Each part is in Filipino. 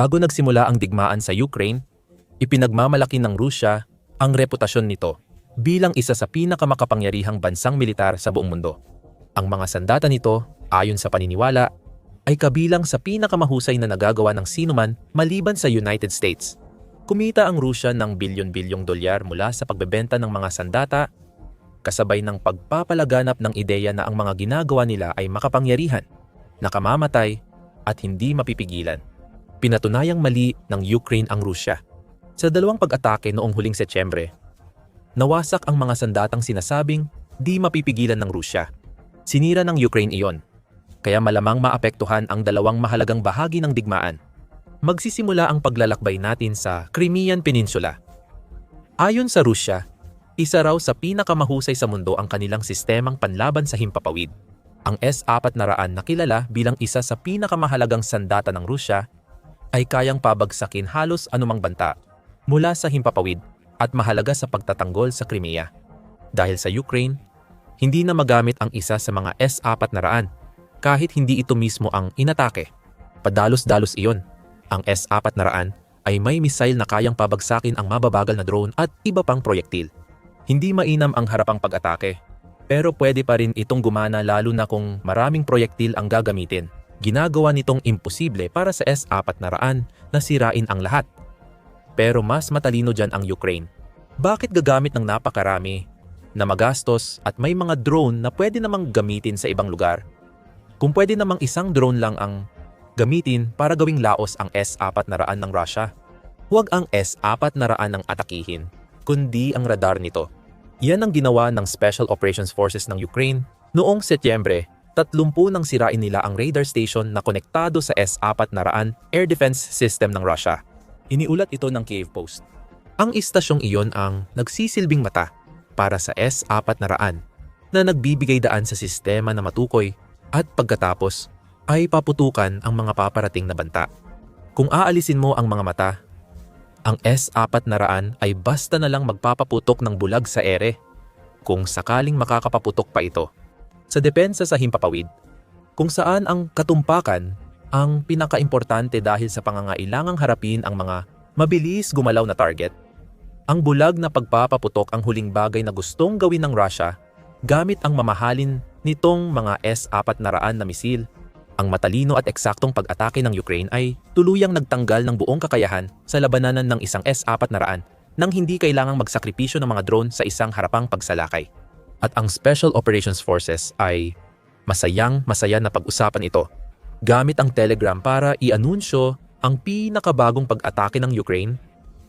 Bago nagsimula ang digmaan sa Ukraine, ipinagmamalaki ng Rusya ang reputasyon nito bilang isa sa pinakamakapangyarihang bansang militar sa buong mundo. Ang mga sandata nito, ayon sa paniniwala, ay kabilang sa pinakamahusay na nagagawa ng sinuman maliban sa United States. Kumita ang Rusya ng bilyon-bilyong dolyar mula sa pagbebenta ng mga sandata kasabay ng pagpapalaganap ng ideya na ang mga ginagawa nila ay makapangyarihan, nakamamatay at hindi mapipigilan. Pinatunayang mali ng Ukraine ang Rusya. Sa dalawang pag-atake noong huling Setyembre, nawasak ang mga sandatang sinasabing di mapipigilan ng Rusya. Sinira ng Ukraine iyon, kaya malamang maapektuhan ang dalawang mahalagang bahagi ng digmaan. Magsisimula ang paglalakbay natin sa Crimean Peninsula. Ayon sa Rusya, isa raw sa pinakamahusay sa mundo ang kanilang sistemang panlaban sa himpapawid. Ang S-400 na kilala bilang isa sa pinakamahalagang sandata ng Rusya ay kayang pabagsakin halos anumang banta mula sa himpapawid at mahalaga sa pagtatanggol sa Crimea. Dahil sa Ukraine, hindi na magamit ang isa sa mga S-400 kahit hindi ito mismo ang inatake. Padalos-dalos iyon. Ang S-400 ay may missile na kayang pabagsakin ang mababagal na drone at iba pang proyektil. Hindi mainam ang harapang pag-atake, pero pwede pa rin itong gumana lalo na kung maraming proyektil ang gagamitin. Ginagawa nitong imposible para sa S-400 na sirain ang lahat. Pero mas matalino dyan ang Ukraine. Bakit gagamit ng napakarami na magastos at may mga drone na pwede namang gamitin sa ibang lugar? Kung pwede namang isang drone lang ang gamitin para gawing laos ang S-400 ng Russia, huwag ang S-400 ang atakihin, kundi ang radar nito. Yan ang ginawa ng Special Operations Forces ng Ukraine noong Setyembre 30 nang sirain nila ang radar station na konektado sa S-400 air defense system ng Russia. Iniulat ito ng Kiev Post. Ang istasyong iyon ang nagsisilbing mata para sa S-400 na nagbibigay daan sa sistema na matukoy at pagkatapos ay paputukan ang mga paparating na banta. Kung aalisin mo ang mga mata, ang S-400 ay basta na lang magpapaputok ng bulag sa ere kung sakaling makakapaputok pa ito. Sa depensa sa himpapawid, kung saan ang katumpakan ang pinakaimportante dahil sa pangangailangang harapin ang mga mabilis gumalaw na target, ang bulag na pagpapaputok ang huling bagay na gustong gawin ng Russia gamit ang mamahalin nitong mga S-400 na misil. Ang matalino at eksaktong pag-atake ng Ukraine ay tuluyang nagtanggal ng buong kakayahan sa labananan ng isang S-400 nang hindi kailangang magsakripisyo ng mga drone sa isang harapang pagsalakay. At ang Special Operations Forces ay masayang masaya na pag-usapan ito gamit ang Telegram para i-anunsyo ang pinakabagong pag-atake ng Ukraine,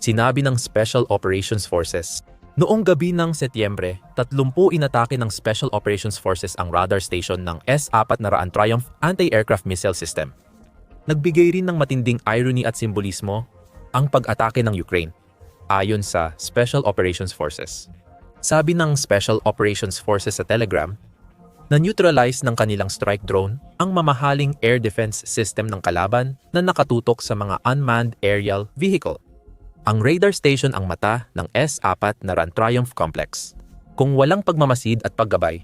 sinabi ng Special Operations Forces. Noong gabi ng Setyembre, 30 inatake ng Special Operations Forces ang radar station ng S-400 Triumph anti-aircraft missile system. Nagbigay rin ng matinding irony at simbolismo ang pag-atake ng Ukraine, ayon sa Special Operations Forces. Sabi ng Special Operations Forces sa Telegram, na-neutralize ng kanilang strike drone ang mamahaling air defense system ng kalaban na nakatutok sa mga unmanned aerial vehicle. Ang radar station ang mata ng S-4 na Run Triumph Complex. Kung walang pagmamasid at paggabay,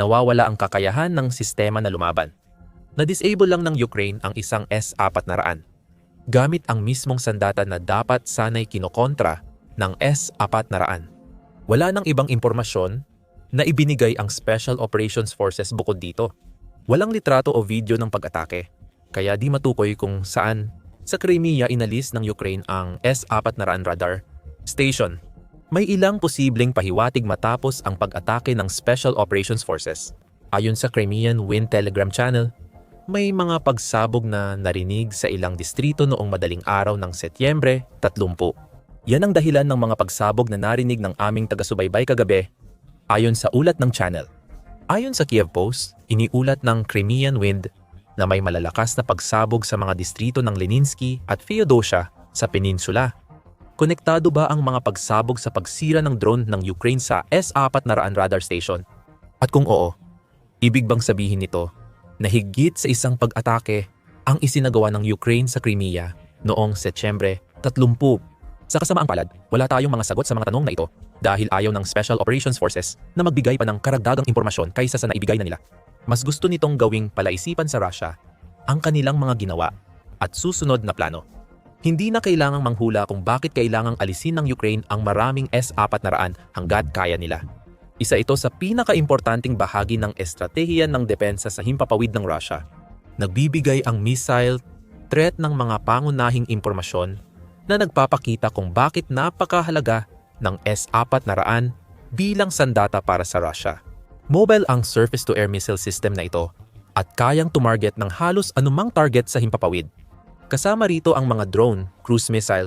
nawawala ang kakayahan ng sistema na lumaban. Na-disable lang ng Ukraine ang isang S-400 gamit ang mismong sandata na dapat sanay kinokontra ng S-400. Wala nang ibang impormasyon na ibinigay ang Special Operations Forces bukod dito. Walang litrato o video ng pag-atake, kaya di matukoy kung saan sa Crimea inalis ng Ukraine ang S-400 radar station. May ilang posibleng pahiwatig matapos ang pag-atake ng Special Operations Forces. Ayon sa Crimean Wind Telegram Channel, may mga pagsabog na narinig sa ilang distrito noong madaling araw ng Setyembre 30. Yan ang dahilan ng mga pagsabog na narinig ng aming taga-subaybay kagabi ayon sa ulat ng channel. Ayon sa Kiev Post, iniulat ng Crimean Wind na may malalakas na pagsabog sa mga distrito ng Leninsky at Feodosia sa peninsula. Konektado ba ang mga pagsabog sa pagsira ng drone ng Ukraine sa S-400 radar station? At kung oo, ibig bang sabihin nito na higit sa isang pag-atake ang isinagawa ng Ukraine sa Crimea noong Setyembre 30? Sa kasamaang palad, wala tayong mga sagot sa mga tanong na ito dahil ayaw ng Special Operations Forces na magbigay pa ng karagdagang impormasyon kaysa sa naibigay na nila mas gusto nitong gawing palaisipan sa Russia ang kanilang mga ginawa at susunod na plano. Hindi na kailangang manghula kung bakit kailangang alisin ng Ukraine ang maraming S-400 hanggat kaya nila. Isa ito sa pinakaimportanting bahagi ng estratehiya ng depensa sa himpapawid ng Russia. Nagbibigay ang missile threat ng mga pangunahing impormasyon na nagpapakita kung bakit napakahalaga ng S-400 bilang sandata para sa Russia. Mobile ang surface-to-air missile system na ito at kayang tumarget ng halos anumang target sa himpapawid. Kasama rito ang mga drone, cruise missile,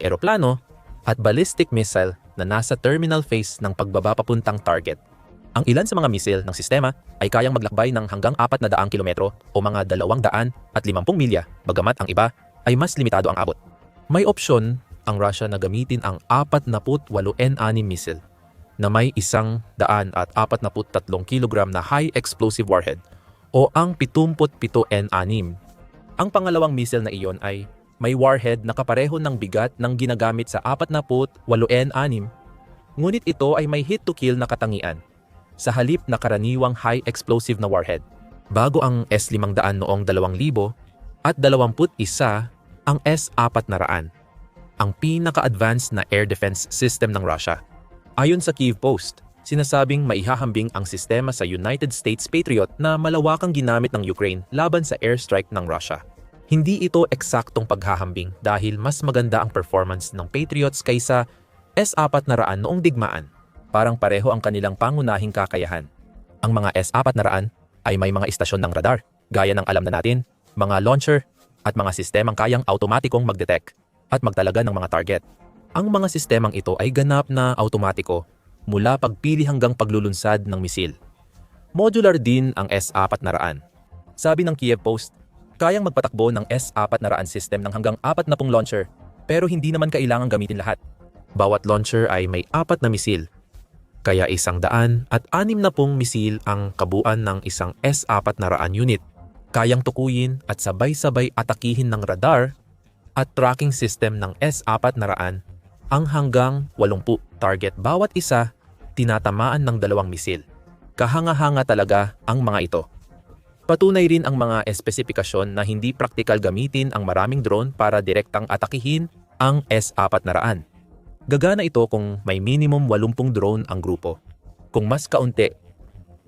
eroplano, at ballistic missile na nasa terminal phase ng pagbaba papuntang target. Ang ilan sa mga missile ng sistema ay kayang maglakbay ng hanggang 400 kilometro o mga 250 milya, bagamat ang iba ay mas limitado ang abot. May opsyon ang Russia na gamitin ang 48 N6 missile na may isang daan at 43 kg na high explosive warhead o ang 77 N6 ang pangalawang missile na iyon ay may warhead na kapareho ng bigat ng ginagamit sa 48 N6, ngunit ito ay may hit-to-kill na katangian sa halip na karaniwang high explosive na warhead. Bago ang S-500 noong 2000 at 21 ang S-400, ang pinaka-advanced na air defense system ng Russia. Ayon sa Kiev Post, sinasabing maihahambing ang sistema sa United States Patriot na malawakang ginamit ng Ukraine laban sa airstrike ng Russia. Hindi ito eksaktong paghahambing dahil mas maganda ang performance ng Patriots kaysa S-400 noong digmaan. Parang pareho ang kanilang pangunahing kakayahan. Ang mga S-400 ay may mga istasyon ng radar, gaya ng alam na natin, mga launcher, at mga sistemang kayang automatikong mag-detect at magtalaga ng mga target. Ang mga sistemang ito ay ganap na automatiko mula pagpili hanggang paglulunsad ng misil. Modular din ang S-400. Sabi ng Kiev Post, kayang magpatakbo ng S-400 system ng hanggang 40 launcher pero hindi naman kailangan gamitin lahat. Bawat launcher ay may apat na misil. Kaya isang daan at anim na pong misil ang kabuuan ng isang S-400 unit. Kayang tukuyin at sabay-sabay atakihin ng radar at tracking system ng S-400 ang hanggang 80 target bawat isa tinatamaan ng dalawang misil. Kahanga-hanga talaga ang mga ito. Patunay rin ang mga espesipikasyon na hindi praktikal gamitin ang maraming drone para direktang atakihin ang S-400. Gagana ito kung may minimum 80 drone ang grupo. Kung mas kaunti,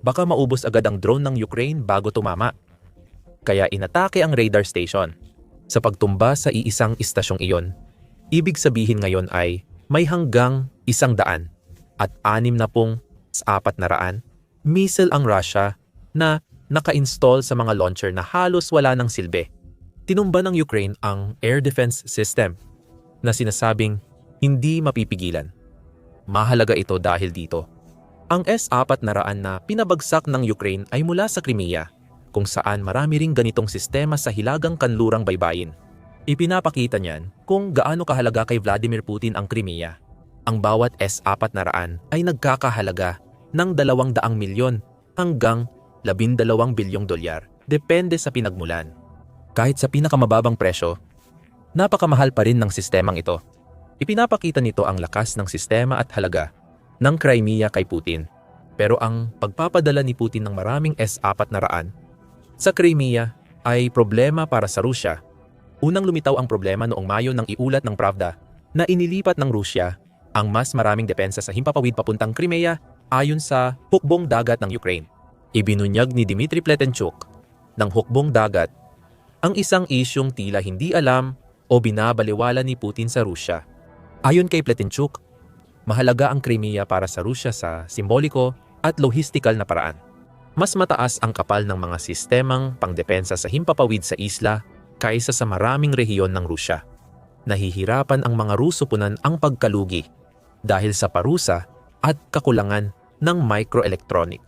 baka maubos agad ang drone ng Ukraine bago tumama. Kaya inatake ang radar station. Sa pagtumba sa iisang istasyong iyon, ibig sabihin ngayon ay may hanggang isang daan at anim na pong apat na raan missile ang Russia na naka-install sa mga launcher na halos wala ng silbi. Tinumba ng Ukraine ang air defense system na sinasabing hindi mapipigilan. Mahalaga ito dahil dito. Ang S-400 na pinabagsak ng Ukraine ay mula sa Crimea, kung saan marami ring ganitong sistema sa hilagang kanlurang baybayin. Ipinapakita niyan kung gaano kahalaga kay Vladimir Putin ang Crimea. Ang bawat S-400 ay nagkakahalaga ng 200 milyon hanggang 12 bilyong dolyar depende sa pinagmulan. Kahit sa pinakamababang presyo, napakamahal pa rin ng sistemang ito. Ipinapakita nito ang lakas ng sistema at halaga ng Crimea kay Putin. Pero ang pagpapadala ni Putin ng maraming S-400 sa Crimea ay problema para sa Rusya. Unang lumitaw ang problema noong Mayo ng iulat ng Pravda na inilipat ng Rusya ang mas maraming depensa sa himpapawid papuntang Crimea ayon sa hukbong dagat ng Ukraine. Ibinunyag ni Dmitry Pletenchuk ng hukbong dagat ang isang isyong tila hindi alam o binabaliwala ni Putin sa Rusya. Ayon kay Pletenchuk, mahalaga ang Crimea para sa Rusya sa simboliko at lohistikal na paraan. Mas mataas ang kapal ng mga sistemang pangdepensa sa himpapawid sa isla kaysa sa maraming rehiyon ng Rusya. Nahihirapan ang mga Ruso punan ang pagkalugi dahil sa parusa at kakulangan ng microelectronic.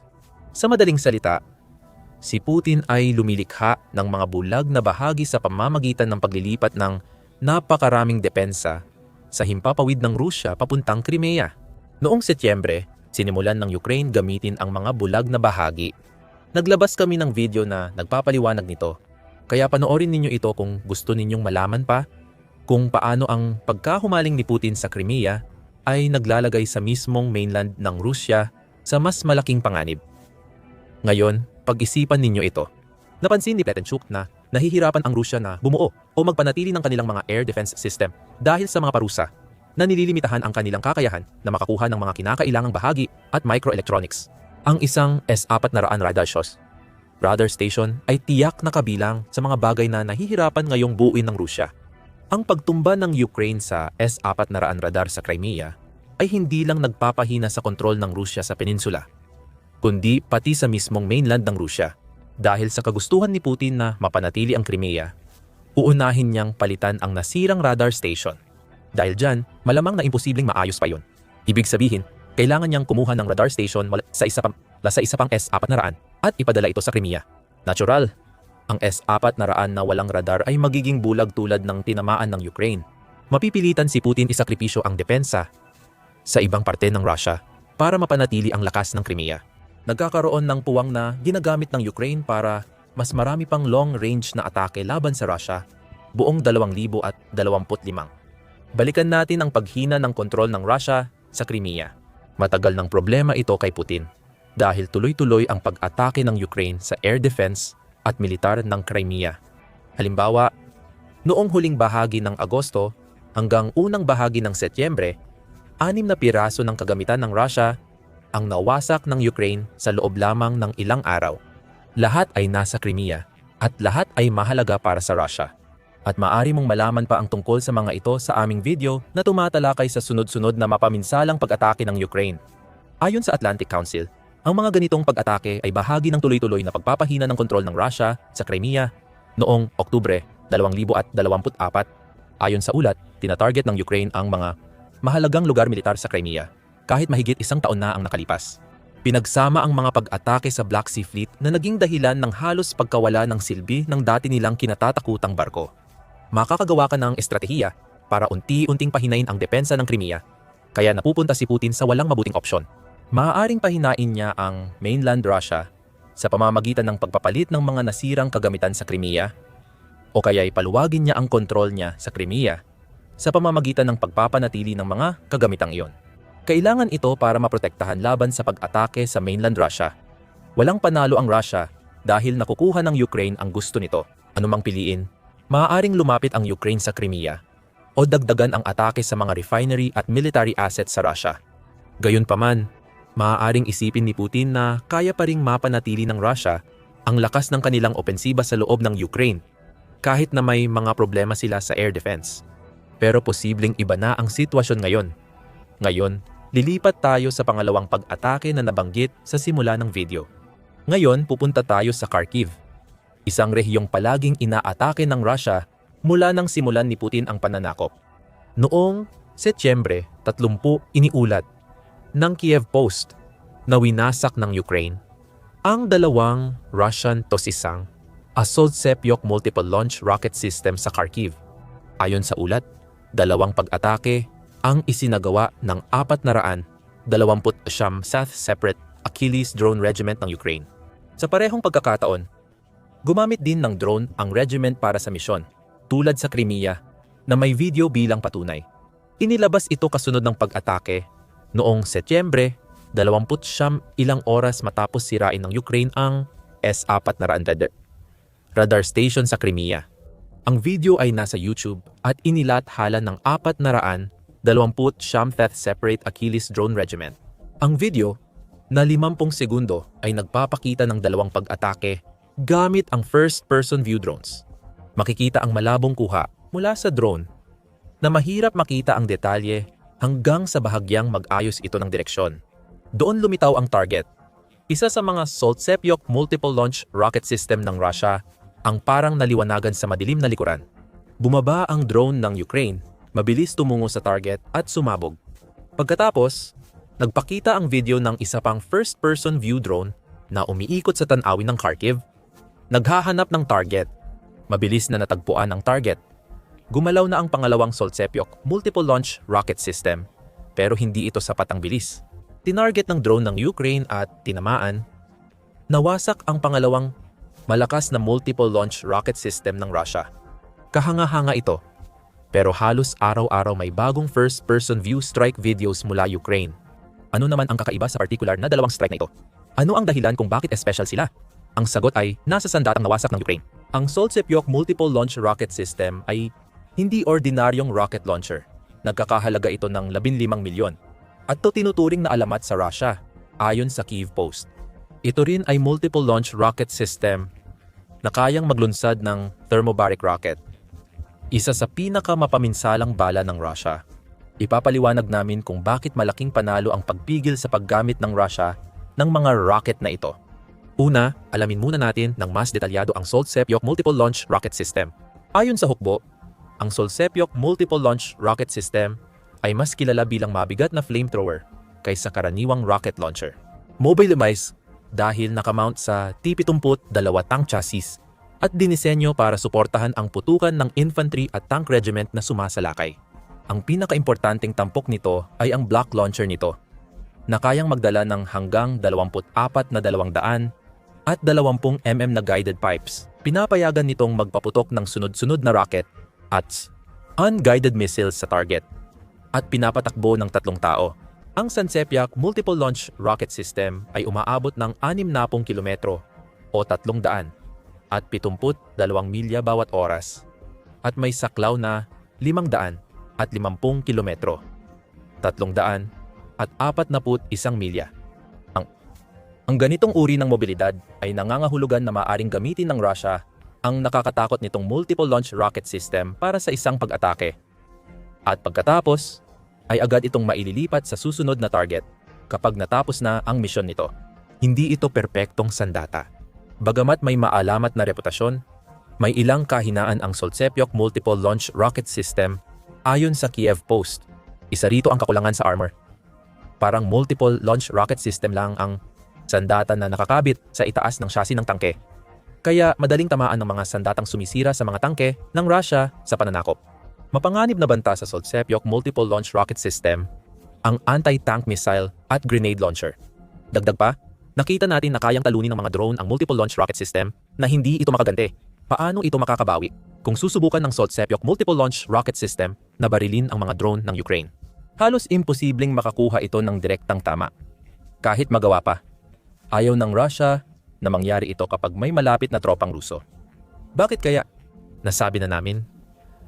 Sa madaling salita, si Putin ay lumilikha ng mga bulag na bahagi sa pamamagitan ng paglilipat ng napakaraming depensa sa himpapawid ng Rusya papuntang Crimea. Noong Setyembre, sinimulan ng Ukraine gamitin ang mga bulag na bahagi. Naglabas kami ng video na nagpapaliwanag nito. Kaya panoorin ninyo ito kung gusto ninyong malaman pa kung paano ang pagkahumaling ni Putin sa Crimea ay naglalagay sa mismong mainland ng Rusya sa mas malaking panganib. Ngayon, pag-isipan ninyo ito. Napansin ni Pletenchuk na Nahihirapan ang Rusya na bumuo o magpanatili ng kanilang mga air defense system dahil sa mga parusa na nililimitahan ang kanilang kakayahan na makakuha ng mga kinakailangang bahagi at microelectronics. Ang isang S-400 radar shows radar station ay tiyak na kabilang sa mga bagay na nahihirapan ngayong buuin ng Rusya. Ang pagtumba ng Ukraine sa S-400 radar sa Crimea ay hindi lang nagpapahina sa kontrol ng Rusya sa peninsula, kundi pati sa mismong mainland ng Rusya. Dahil sa kagustuhan ni Putin na mapanatili ang Crimea, uunahin niyang palitan ang nasirang radar station. Dahil dyan, malamang na imposibleng maayos pa yon. Ibig sabihin, kailangan niyang kumuha ng radar station sa isa pang, sa isa pang S-400 at ipadala ito sa Crimea. Natural, ang S-400 na walang radar ay magiging bulag tulad ng tinamaan ng Ukraine. Mapipilitan si Putin isakripisyo ang depensa sa ibang parte ng Russia para mapanatili ang lakas ng Crimea. Nagkakaroon ng puwang na ginagamit ng Ukraine para mas marami pang long-range na atake laban sa Russia buong 2025. Balikan natin ang paghina ng kontrol ng Russia sa Crimea. Matagal ng problema ito kay Putin dahil tuloy-tuloy ang pag-atake ng Ukraine sa air defense at militar ng Crimea. Halimbawa, noong huling bahagi ng Agosto hanggang unang bahagi ng Setyembre, anim na piraso ng kagamitan ng Russia ang nawasak ng Ukraine sa loob lamang ng ilang araw. Lahat ay nasa Crimea at lahat ay mahalaga para sa Russia. At maari mong malaman pa ang tungkol sa mga ito sa aming video na tumatalakay sa sunod-sunod na mapaminsalang pag-atake ng Ukraine. Ayon sa Atlantic Council, ang mga ganitong pag-atake ay bahagi ng tuloy-tuloy na pagpapahina ng kontrol ng Russia sa Crimea noong Oktubre 2024. Ayon sa ulat, tinatarget ng Ukraine ang mga mahalagang lugar militar sa Crimea kahit mahigit isang taon na ang nakalipas. Pinagsama ang mga pag-atake sa Black Sea Fleet na naging dahilan ng halos pagkawala ng silbi ng dati nilang kinatatakutang barko. Makakagawa ka ng estratehiya para unti-unting pahinain ang depensa ng Crimea, kaya napupunta si Putin sa walang mabuting opsyon. Maaaring pahinain niya ang mainland Russia sa pamamagitan ng pagpapalit ng mga nasirang kagamitan sa Crimea o kaya ipaluwagin niya ang kontrol niya sa Crimea sa pamamagitan ng pagpapanatili ng mga kagamitang iyon. Kailangan ito para maprotektahan laban sa pag-atake sa mainland Russia. Walang panalo ang Russia dahil nakukuha ng Ukraine ang gusto nito. Anumang piliin, maaaring lumapit ang Ukraine sa Crimea o dagdagan ang atake sa mga refinery at military assets sa Russia. Gayunpaman, maaaring isipin ni Putin na kaya pa ring mapanatili ng Russia ang lakas ng kanilang opensiba sa loob ng Ukraine kahit na may mga problema sila sa air defense. Pero posibleng iba na ang sitwasyon ngayon. Ngayon, Lilipat tayo sa pangalawang pag-atake na nabanggit sa simula ng video. Ngayon, pupunta tayo sa Kharkiv, isang rehiyong palaging inaatake ng Russia mula nang simulan ni Putin ang pananakop. Noong Setyembre 30 iniulat ng Kiev Post na winasak ng Ukraine ang dalawang Russian Tosisang Assault Sepyok Multiple Launch Rocket System sa Kharkiv. Ayon sa ulat, dalawang pag-atake ang isinagawa ng 429 South Separate Achilles Drone Regiment ng Ukraine. Sa parehong pagkakataon, gumamit din ng drone ang regiment para sa misyon, tulad sa Crimea, na may video bilang patunay. Inilabas ito kasunod ng pag-atake noong Setyembre 20 ilang oras matapos sirain ng Ukraine ang S-400 radar station sa Crimea. Ang video ay nasa YouTube at inilathala ng 400 20 Shamfeth Separate Achilles Drone Regiment. Ang video na 50 segundo ay nagpapakita ng dalawang pag-atake gamit ang first-person view drones. Makikita ang malabong kuha mula sa drone na mahirap makita ang detalye hanggang sa bahagyang mag-ayos ito ng direksyon. Doon lumitaw ang target. Isa sa mga Soltsepyok Multiple Launch Rocket System ng Russia ang parang naliwanagan sa madilim na likuran. Bumaba ang drone ng Ukraine mabilis tumungo sa target at sumabog. Pagkatapos, nagpakita ang video ng isa pang first-person view drone na umiikot sa tanawin ng Kharkiv. Naghahanap ng target. Mabilis na natagpuan ang target. Gumalaw na ang pangalawang Soltsepyok multiple launch rocket system pero hindi ito sapat ang bilis. Tinarget ng drone ng Ukraine at tinamaan. Nawasak ang pangalawang malakas na multiple launch rocket system ng Russia. Kahanga-hanga ito pero halos araw-araw may bagong first-person view strike videos mula Ukraine. Ano naman ang kakaiba sa particular na dalawang strike na ito? Ano ang dahilan kung bakit special sila? Ang sagot ay nasa sandatang nawasak ng Ukraine. Ang Soltsepyok Multiple Launch Rocket System ay hindi ordinaryong rocket launcher. Nagkakahalaga ito ng 15 milyon. At to tinuturing na alamat sa Russia, ayon sa Kiev Post. Ito rin ay multiple launch rocket system na kayang maglunsad ng thermobaric rocket. Isa sa pinakamapaminsalang bala ng Russia. Ipapaliwanag namin kung bakit malaking panalo ang pagpigil sa paggamit ng Russia ng mga rocket na ito. Una, alamin muna natin ng mas detalyado ang Soltsepyok Multiple Launch Rocket System. Ayon sa hukbo, ang Soltsepyok Multiple Launch Rocket System ay mas kilala bilang mabigat na flamethrower kaysa karaniwang rocket launcher. Mobile device dahil nakamount sa T-72 tank chassis at dinisenyo para suportahan ang putukan ng infantry at tank regiment na sumasalakay. Ang pinakaimportanteng tampok nito ay ang block launcher nito na kayang magdala ng hanggang 24 na 200 at 20 mm na guided pipes. Pinapayagan nitong magpaputok ng sunod-sunod na rocket at unguided missiles sa target at pinapatakbo ng tatlong tao. Ang Sansepyak Multiple Launch Rocket System ay umaabot ng 60 kilometro o 300 at 72 milya bawat oras at may saklaw na 500 at 50 kilometro, 300 at 41 milya. Ang, ganitong uri ng mobilidad ay nangangahulugan na maaring gamitin ng Russia ang nakakatakot nitong multiple launch rocket system para sa isang pag-atake. At pagkatapos, ay agad itong maililipat sa susunod na target kapag natapos na ang misyon nito. Hindi ito perpektong sandata. Bagamat may maalamat na reputasyon, may ilang kahinaan ang Soltsepyok Multiple Launch Rocket System ayon sa Kiev Post. Isa rito ang kakulangan sa armor. Parang multiple launch rocket system lang ang sandata na nakakabit sa itaas ng chassis ng tangke. Kaya madaling tamaan ng mga sandatang sumisira sa mga tangke ng Russia sa pananakop. Mapanganib na banta sa Soltsepyok Multiple Launch Rocket System ang anti-tank missile at grenade launcher. Dagdag pa, nakita natin na kayang talunin ng mga drone ang multiple launch rocket system na hindi ito makagante. Paano ito makakabawi kung susubukan ng Soltsepyok Multiple Launch Rocket System na barilin ang mga drone ng Ukraine? Halos imposibleng makakuha ito ng direktang tama. Kahit magawa pa, ayaw ng Russia na mangyari ito kapag may malapit na tropang Ruso. Bakit kaya? Nasabi na namin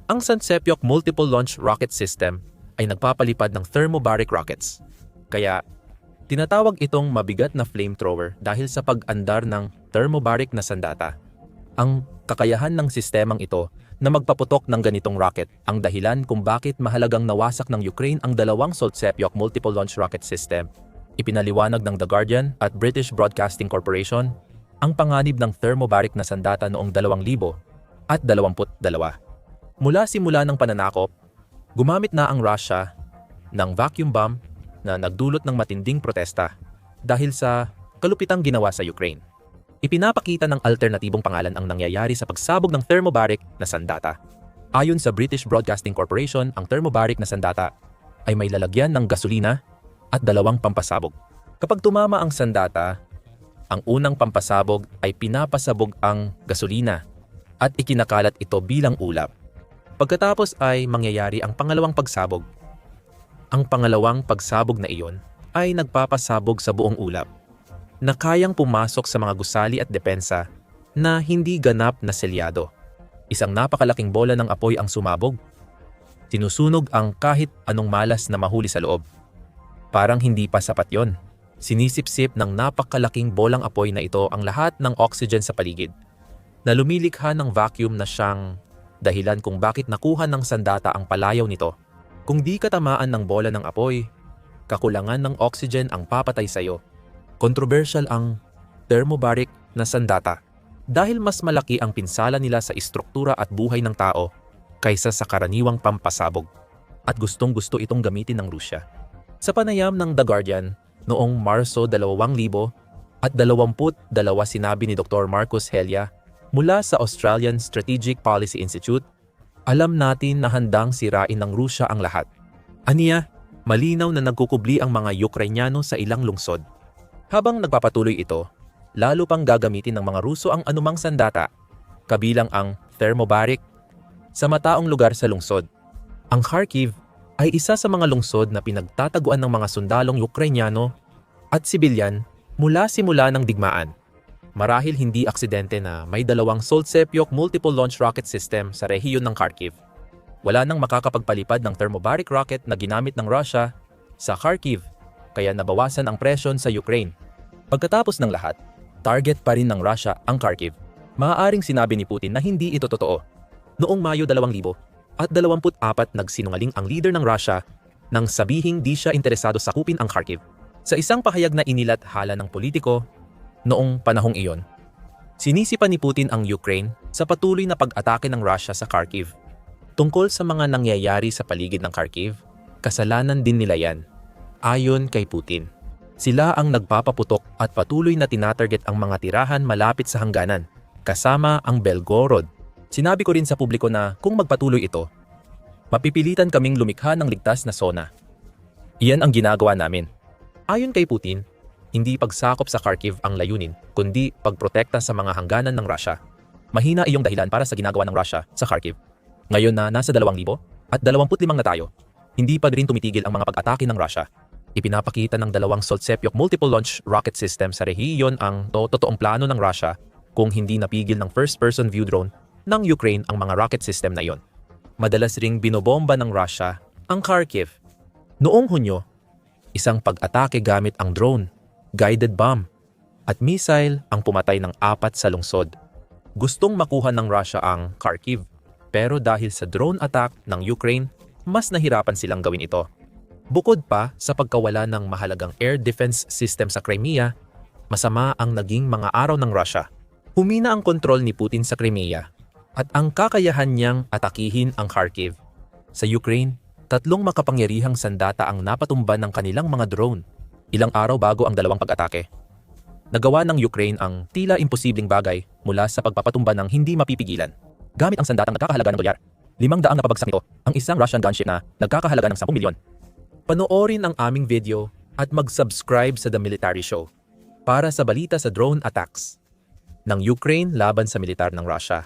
ang Sansepyok Multiple Launch Rocket System ay nagpapalipad ng thermobaric rockets. Kaya, tinatawag itong mabigat na flamethrower dahil sa pag-andar ng thermobaric na sandata. Ang kakayahan ng sistemang ito na magpaputok ng ganitong rocket ang dahilan kung bakit mahalagang nawasak ng Ukraine ang dalawang Soltsepyok Multiple Launch Rocket System. Ipinaliwanag ng The Guardian at British Broadcasting Corporation ang panganib ng thermobaric na sandata noong 2000 at 22. Mula simula ng pananakop, gumamit na ang Russia ng vacuum bomb na nagdulot ng matinding protesta dahil sa kalupitang ginawa sa Ukraine. Ipinapakita ng alternatibong pangalan ang nangyayari sa pagsabog ng thermobaric na sandata. Ayon sa British Broadcasting Corporation, ang thermobaric na sandata ay may lalagyan ng gasolina at dalawang pampasabog. Kapag tumama ang sandata, ang unang pampasabog ay pinapasabog ang gasolina at ikinakalat ito bilang ulap. Pagkatapos ay mangyayari ang pangalawang pagsabog. Ang pangalawang pagsabog na iyon ay nagpapasabog sa buong ulap na kayang pumasok sa mga gusali at depensa na hindi ganap na selyado. Isang napakalaking bola ng apoy ang sumabog. Sinusunog ang kahit anong malas na mahuli sa loob. Parang hindi pa sapat yon. Sinisipsip ng napakalaking bolang apoy na ito ang lahat ng oxygen sa paligid na lumilikha ng vacuum na siyang dahilan kung bakit nakuha ng sandata ang palayaw nito. Kung di katamaan ng bola ng apoy, kakulangan ng oxygen ang papatay sa iyo. Controversial ang thermobaric na sandata dahil mas malaki ang pinsala nila sa istruktura at buhay ng tao kaysa sa karaniwang pampasabog at gustong gusto itong gamitin ng Rusya. Sa panayam ng The Guardian, noong Marso 2000 at 22 sinabi ni Dr. Marcus Helia Mula sa Australian Strategic Policy Institute, alam natin na handang sirain ng Rusya ang lahat. Aniya, malinaw na nagkukubli ang mga Ukrainyano sa ilang lungsod. Habang nagpapatuloy ito, lalo pang gagamitin ng mga Ruso ang anumang sandata, kabilang ang thermobaric, sa mataong lugar sa lungsod. Ang Kharkiv ay isa sa mga lungsod na pinagtataguan ng mga sundalong Ukrainyano at sibilyan mula simula ng digmaan. Marahil hindi aksidente na may dalawang Soltsepyok multiple launch rocket system sa rehiyon ng Kharkiv. Wala nang makakapagpalipad ng thermobaric rocket na ginamit ng Russia sa Kharkiv, kaya nabawasan ang presyon sa Ukraine. Pagkatapos ng lahat, target pa rin ng Russia ang Kharkiv. Maaaring sinabi ni Putin na hindi ito totoo. Noong Mayo 2000 at 24 nagsinungaling ang leader ng Russia nang sabihing di siya interesado sakupin ang Kharkiv. Sa isang pahayag na inilat hala ng politiko noong panahong iyon, sinisipa ni Putin ang Ukraine sa patuloy na pag-atake ng Russia sa Kharkiv. Tungkol sa mga nangyayari sa paligid ng Kharkiv, kasalanan din nila yan. Ayon kay Putin, sila ang nagpapaputok at patuloy na tinatarget ang mga tirahan malapit sa hangganan, kasama ang Belgorod. Sinabi ko rin sa publiko na kung magpatuloy ito, mapipilitan kaming lumikha ng ligtas na zona. Iyan ang ginagawa namin. Ayon kay Putin, hindi pagsakop sa Kharkiv ang layunin, kundi pagprotekta sa mga hangganan ng Russia. Mahina iyong dahilan para sa ginagawa ng Russia sa Kharkiv. Ngayon na nasa 2,000 at 25 na tayo, hindi pa rin tumitigil ang mga pag-atake ng Russia. Ipinapakita ng dalawang Soltsepyok multiple launch rocket system sa rehiyon ang to totoong plano ng Russia kung hindi napigil ng first-person view drone ng Ukraine ang mga rocket system na iyon. Madalas ring binobomba ng Russia ang Kharkiv. Noong Hunyo, isang pag-atake gamit ang drone, guided bomb, at missile ang pumatay ng apat sa lungsod. Gustong makuha ng Russia ang Kharkiv, pero dahil sa drone attack ng Ukraine, mas nahirapan silang gawin ito. Bukod pa sa pagkawala ng mahalagang air defense system sa Crimea, masama ang naging mga araw ng Russia. Humina ang kontrol ni Putin sa Crimea at ang kakayahan niyang atakihin ang Kharkiv. Sa Ukraine, tatlong makapangyarihang sandata ang napatumba ng kanilang mga drone ilang araw bago ang dalawang pag-atake. Nagawa ng Ukraine ang tila imposibleng bagay mula sa pagpapatumba ng hindi mapipigilan. Gamit ang sandatang nagkakahalaga ng dolyar, limang daang napabagsak nito ang isang Russian gunship na nagkakahalaga ng 10 milyon. Panoorin ang aming video at mag-subscribe sa The Military Show para sa balita sa drone attacks ng Ukraine laban sa militar ng Russia.